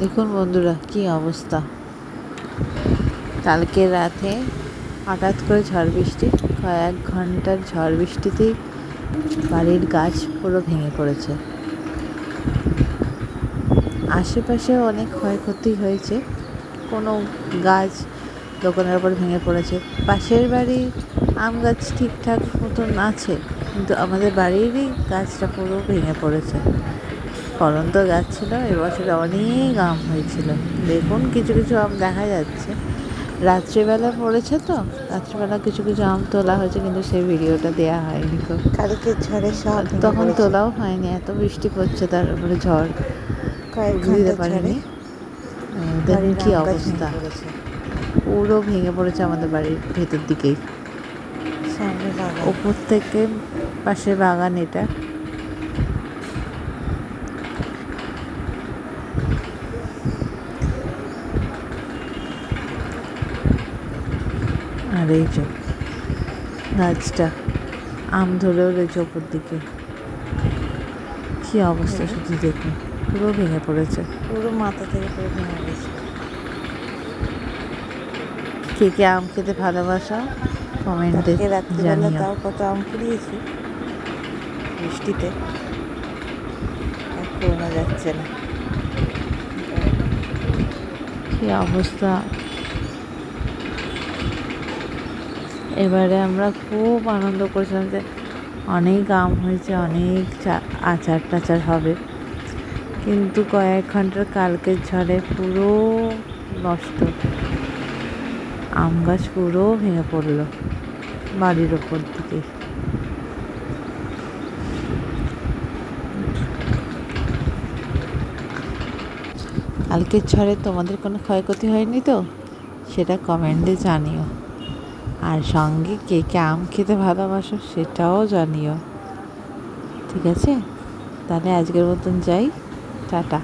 দেখুন বন্ধুরা, কি অবস্থা। কালকে রাতে হঠাৎ করে ঝড় বৃষ্টি, কয়েক ঘণ্টার ঝড় বৃষ্টিতেই বাড়ির গাছ পুরো ভেঙে পড়েছে। আশেপাশে অনেক ক্ষয়ক্ষতি হয়েছে। কোনো গাছ দোকানের উপর ভেঙে পড়েছে। পাশের বাড়ি আম গাছ ঠিকঠাক মতন আছে, কিন্তু আমাদের বাড়িরই গাছটা পুরো ভেঙে পড়েছে। ফলন্ত গাছ ছিল এবছর অনেক আম হয়েছিল। দেখুন কিছু কিছু আম দেখা যাচ্ছে। রাত্রিবেলা পড়েছে তো রাত্রিবেলা কিছু কিছু আম তোলা হয়েছে কিন্তু সেই ভিডিওটা দেওয়া হয়নি গো কালকে ঝড়ে সব তখন তোলাও হয়নি এত বৃষ্টি পড়ছে তার উপরে ঝড়। দিতে পারিনি। দেখুন কি ভেঙে অবস্থা। পুরো ভেঙে পড়েছে আমাদের বাড়ির ভেতর দিকেই। ওপর থেকে পাশে বাগান এটা। আর এই যে গাছটা আম ধরেও রয়েছে ওপর দিকে। কি অবস্থা শুধু দেখুন পুরো ভেঙে পড়েছে। পুরো মাথা থেকে পুরো ভেঙে গেছে। কে কে আম খেতে ভালোবাসা? কমেন্টে রাত্রিবেলা তাও কত আম কুড়িয়েছি বৃষ্টিতে। কুড়োনো যাচ্ছে না। কি অবস্থা? এবারে আমরা খুব আনন্দ করেছিলাম যে অনেক আম হয়েছে, অনেক আচার টাচার হবে। কিন্তু কয়েক ঘণ্টার কালকের ঝড়ে পুরো নষ্ট। আম গাছ পুরো ভেঙে পড়ল বাড়ির ওপর দিকে কালকের ঝড়ে তোমাদের কোনো ক্ষয়ক্ষতি হয়নি তো? সেটা কমেন্টে জানিও। আর সঙ্গে কে কে আম খেতে ভালোবাসো সেটাও জানিও। ঠিক আছে? তাহলে আজকের মতন যাই। টাটা।